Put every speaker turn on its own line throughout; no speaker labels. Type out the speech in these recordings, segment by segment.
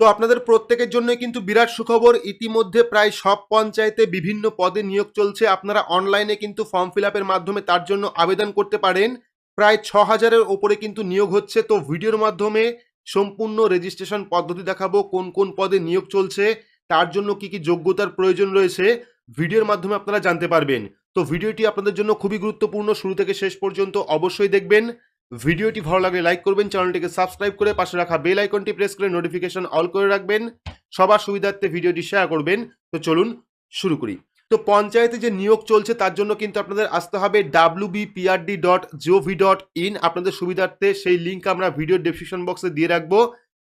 তো আপনাদের প্রত্যেকের জন্য কিন্তু বিরাট সুখবর। ইতিমধ্যে প্রায় সব পঞ্চায়েতে বিভিন্ন পদে নিয়োগ চলছে। আপনারা অনলাইনে কিন্তু ফর্ম ফিল মাধ্যমে তার জন্য আবেদন করতে পারেন। প্রায় ছ হাজারের ওপরে কিন্তু নিয়োগ হচ্ছে। তো ভিডিওর মাধ্যমে সম্পূর্ণ রেজিস্ট্রেশন পদ্ধতি দেখাবো, কোন কোন পদে নিয়োগ চলছে, তার জন্য কি কি যোগ্যতার প্রয়োজন রয়েছে, ভিডিওর মাধ্যমে আপনারা জানতে পারবেন। তো ভিডিওটি আপনাদের জন্য খুবই গুরুত্বপূর্ণ। শুরু থেকে শেষ পর্যন্ত অবশ্যই দেখবেন। ভিডিওটি ভালো লাগলে লাইক করবেন, চ্যানেলটিকে সাবস্ক্রাইব করে পাশে রাখা বেল আইকনটি প্রেস করে নোটিফিকেশন অল করে রাখবেন। সবার সুবিধার্থে ভিডিওটি শেয়ার করবেন। তো চলুন শুরু করি। তো পঞ্চায়েতে যে নিয়োগ চলছে, তার জন্য কিন্তু আপনাদের আসতে হবে W BPRD dot G O V dot in আপনাদের সুবিধার্থে সেই লিঙ্ক আমরা ভিডিও ডেসক্রিপশন বক্সে দিয়ে রাখব।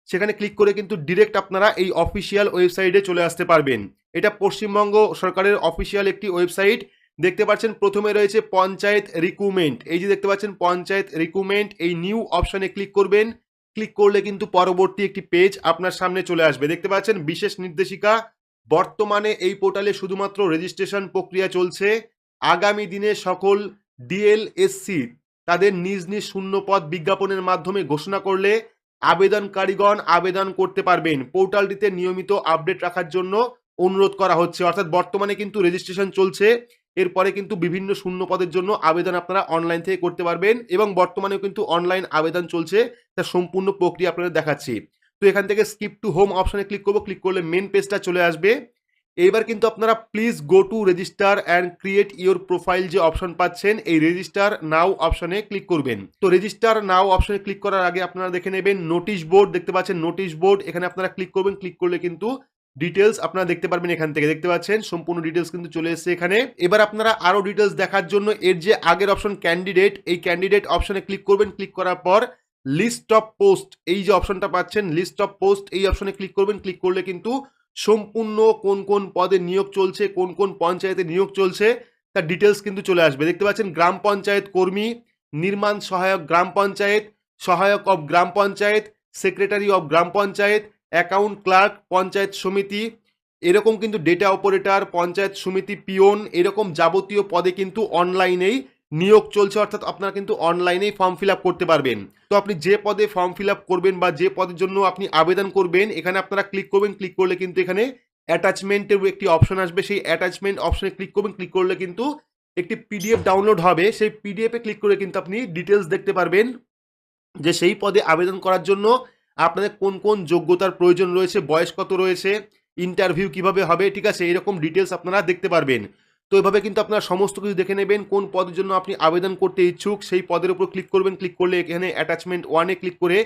সেখানে ক্লিক করে কিন্তু ডিরেক্ট আপনারা এই অফিসিয়াল ওয়েবসাইটে চলে আসতে পারবেন। এটা পশ্চিমবঙ্গ সরকারের অফিসিয়াল একটি ওয়েবসাইট দেখতে পাচ্ছেন প্রথমে রয়েছে পঞ্চায়েত রিক্রুটমেন্ট। এই যে দেখতে পাচ্ছেন পঞ্চায়েত রিক্রুটমেন্ট, এই নিউ অপশনে ক্লিক করবেন। ক্লিক করলে কিন্তু পরবর্তী একটি পেজ আপনার সামনে চলে আসবে। দেখতে পাচ্ছেন বিশেষ নির্দেশিকা, বর্তমানে এই পোর্টালে শুধুমাত্র রেজিস্ট্রেশন প্রক্রিয়া চলছে। আগামী দিনে সকল ডিএলএসসি তাদের নিজ নিজ শূন্যপদ বিজ্ঞাপনের মাধ্যমে ঘোষণা করলে আবেদনকারীগণ আবেদন করতে পারবেন। পোর্টালটিতে নিয়মিত আপডেট রাখার জন্য অনুরোধ করা হচ্ছে। অর্থাৎ বর্তমানে কিন্তু রেজিস্ট্রেশন চলছে। এরপরে কিন্তু বিভিন্ন শূন্য পদের জন্য আবেদন আপনারা অনলাইন থেকে করতে পারবেন এবং বর্তমানেও কিন্তু অনলাইন আবেদন চলছে তার সম্পূর্ণ প্রক্রিয়া আপনাদের দেখাচ্ছি। তো এখান থেকে স্কিপ টু হোম অপশনে ক্লিক করব ক্লিক করলে মেন পেজটা চলে আসবে। এইবার কিন্তু আপনারা please go to register and create your profile যে অপশন পাচ্ছেন, এই রেজিস্টার নাও অপশনে ক্লিক করবেন। তো রেজিস্টার নাও অপশনে ক্লিক করার আগে আপনারা দেখে নেবেন নোটিশ বোর্ড দেখতে পাচ্ছেন নোটিশ বোর্ড এখানে আপনারা ক্লিক করবেন ক্লিক করলে কিন্তু ডিটেলস আপনারা দেখতে পারবেন এখান থেকে। দেখতে পাচ্ছেন, সম্পূর্ণ ডিটেলস কিন্তু চলে এসেছে এখানে। এবার আপনারা আরও ডিটেলস দেখার জন্য এর যে আগের অপশন ক্যান্ডিডেট এই ক্যান্ডিডেট অপশনে ক্লিক করবেন। ক্লিক করার পর লিস্ট অফ পোস্ট এই যে অপশনটা পাচ্ছেন লিস্ট অফ পোস্ট এই অপশনে ক্লিক করবেন। ক্লিক করলে কিন্তু সম্পূর্ণ কোন কোন পদে নিয়োগ চলছে, কোন কোন পঞ্চায়েতে নিয়োগ চলছে, তার ডিটেলস কিন্তু চলে আসবে। দেখতে পাচ্ছেন, গ্রাম পঞ্চায়েত কর্মী, নির্মাণ সহায়ক গ্রাম পঞ্চায়েত, সহায়ক of gram panchayat secretary of gram panchayat account clerk, panchayat samiti, এরকম কিন্তু ডেটা অপারেটর পঞ্চায়েত সমিতি পিওন, এরকম যাবতীয় পদে কিন্তু অনলাইনেই নিয়োগ চলছে, অর্থাৎ আপনারা কিন্তু অনলাইনেই ফর্ম ফিল করতে পারবেন। তো আপনি যে পদে ফর্ম ফিল করবেন বা যে পদের জন্য আপনি আবেদন করবেন, এখানে আপনারা ক্লিক করবেন ক্লিক করলে কিন্তু এখানে অ্যাটাচমেন্টের একটি অপশন আসবে। সেই অ্যাটাচমেন্ট অপশনে ক্লিক করবেন ক্লিক করলে কিন্তু একটি পিডিএফ ডাউনলোড হবে। সেই পিডিএফে ক্লিক করে কিন্তু আপনি ডিটেলস দেখতে পারবেন যে সেই পদে আবেদন করার জন্য আপনাদের কোন কোন যোগ্যতার প্রয়োজন রয়েছে, বয়স কত রয়েছে ইন্টারভিউ কীভাবে হবে, ঠিক আছে, এরকম ডিটেলস আপনারা দেখতে পারবেন। তো এভাবে কিন্তু আপনারা সমস্ত কিছু দেখে নেবেন, কোন পদের জন্য আপনি আবেদন করতে ইচ্ছুক, সেই পদের উপর ক্লিক করবেন ক্লিক করলে এখানে অ্যাটাচমেন্ট ওয়ানে ক্লিক করে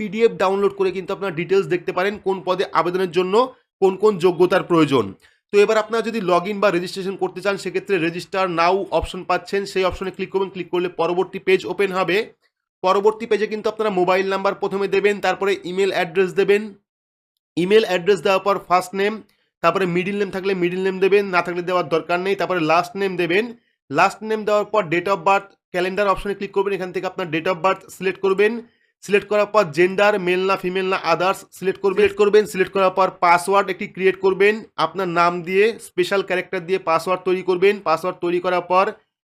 পিডিএফ ডাউনলোড করে কিন্তু আপনারা ডিটেলস দেখতে পারেন, কোন পদে আবেদনের জন্য কোন কোন যোগ্যতার প্রয়োজন। তো এবার আপনারা যদি লগ বা রেজিস্ট্রেশন করতে চান, সেক্ষেত্রে রেজিস্টার নাও অপশন পাচ্ছেন, সেই অপশনে ক্লিক করবেন ক্লিক করলে পরবর্তী পেজ ওপেন হবে। পরবর্তী পেজে কিন্তু আপনারা মোবাইল নাম্বার প্রথমে দেবেন, তারপরে ইমেল অ্যাড্রেস দেবেন। ইমেল অ্যাড্রেস দেওয়ার পর ফার্স্ট নেম, তারপরে মিডিল নেম থাকলে মিডিল নেম দেবেন, না থাকলে দেওয়ার দরকার নেই, তারপরে লাস্ট নেম দেবেন। লাস্ট নেম দেওয়ার পর ডেট অফ বার্থ ক্যালেন্ডার অপশনে ক্লিক করবেন, এখান থেকে আপনার ডেট অফ বার্থ সিলেক্ট করবেন। সিলেক্ট করার পর জেন্ডার, মেল না ফিমেল না আদার্স সিলেক্ট করবেন। করবেন, সিলেক্ট করার পর পাসওয়ার্ড একটি ক্রিয়েট করবেন। আপনার নাম দিয়ে স্পেশাল ক্যারেক্টার দিয়ে পাসওয়ার্ড তৈরি করবেন। পাসওয়ার্ড তৈরি করার পর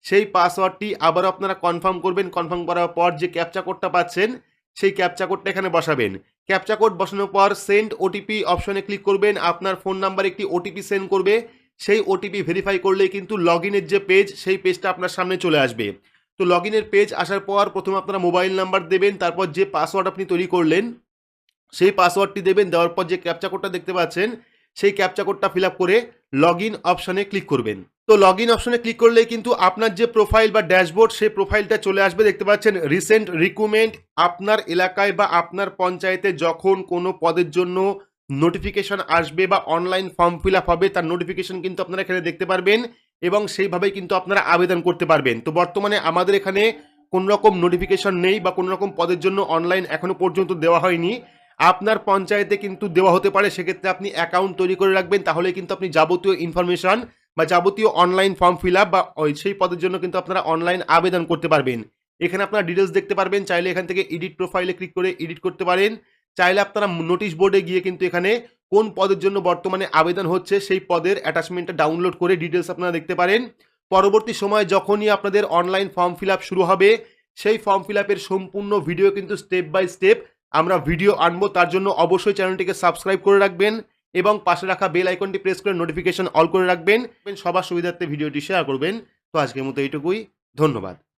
সেই পাসওয়ার্ডটি আবারও আপনারা কনফার্ম করবেন কনফার্ম করার পর যে ক্যাপচা কোডটা পাচ্ছেন, সেই ক্যাপচা কোডটা এখানে বসাবেন। ক্যাপচা কোড বসানোর পর সেন্ড ওটিপি অপশনে ক্লিক করবেন, আপনার ফোন নাম্বার একটি ওটিপি সেন্ড করবে, সেই ওটিপি ভেরিফাই করলেই কিন্তু লগ যে পেজ সেই পেজটা আপনার সামনে চলে আসবে। তো লগ পেজ আসার পর প্রথমে আপনারা মোবাইল নাম্বার দেবেন, তারপর যে পাসওয়ার্ড আপনি তৈরি করলেন, সেই পাসওয়ার্ডটি দেবেন, দেওয়ার পর যে ক্যাপচা কোডটা দেখতে পাচ্ছেন, সেই ক্যাপচা কোডটা ফিল করে লগ ইন অপশনে ক্লিক করবেন। তো লগ ইন অপশনে ক্লিক করলে কিন্তু আপনার যে প্রোফাইল বা ড্যাশবোর্ড সেই প্রোফাইলটা চলে আসবে। দেখতে পাচ্ছেন রিসেন্ট রিক্রুটমেন্ট আপনার এলাকায় বা আপনার পঞ্চায়েতে যখন কোনো পদের জন্য নোটিফিকেশন আসবে বা অনলাইন ফর্ম ফিল আপ হবে, তার নোটিফিকেশন কিন্তু আপনারা এখানে দেখতে পারবেন এবং সেইভাবেই কিন্তু আপনারা আবেদন করতে পারবেন। তো বর্তমানে আমাদের এখানে কোনো রকম নোটিফিকেশন নেই বা কোনো রকম পদের জন্য অনলাইন এখনও পর্যন্ত দেওয়া হয়নি। আপনার পঞ্চায়েতে কিন্তু দেওয়া হতে পারে, সেক্ষেত্রে আপনি অ্যাকাউন্ট তৈরি করে রাখবেন তাহলে কিন্তু আপনি যাবতীয় ইনফরমেশন বা যাবতীয় অনলাইন ফর্ম ফিল আপ বা সেই পদের জন্য কিন্তু আপনারা অনলাইন আবেদন করতে পারবেন। এখানে আপনারা ডিটেলস দেখতে পারবেন, চাইলে এখান থেকে এডিট প্রোফাইলে ক্লিক করে এডিট করতে পারেন। চাইলে আপনারা নোটিশ বোর্ডে গিয়ে কিন্তু এখানে কোন পদের জন্য বর্তমানে আবেদন হচ্ছে সেই পদের অ্যাটাচমেন্টটা ডাউনলোড করে ডিটেলস আপনারা দেখতে পারেন। পরবর্তী সময় যখনই আপনাদের অনলাইন ফর্ম ফিল শুরু হবে, সেই ফর্ম ফিল সম্পূর্ণ ভিডিও কিন্তু স্টেপ বাই স্টেপ আমরা ভিডিও আনব। তার জন্য অবশ্যই চ্যানেলটিকে সাবস্ক্রাইব করে রাখবেন। এবং পাশে রাখা বেল আইকনটি প্রেস করে নোটিফিকেশন অল করে রাখবেন। সবার সুবিধার্থে ভিডিওটি শেয়ার করবেন। তো আজকের মতো এইটুকুই। ধন্যবাদ।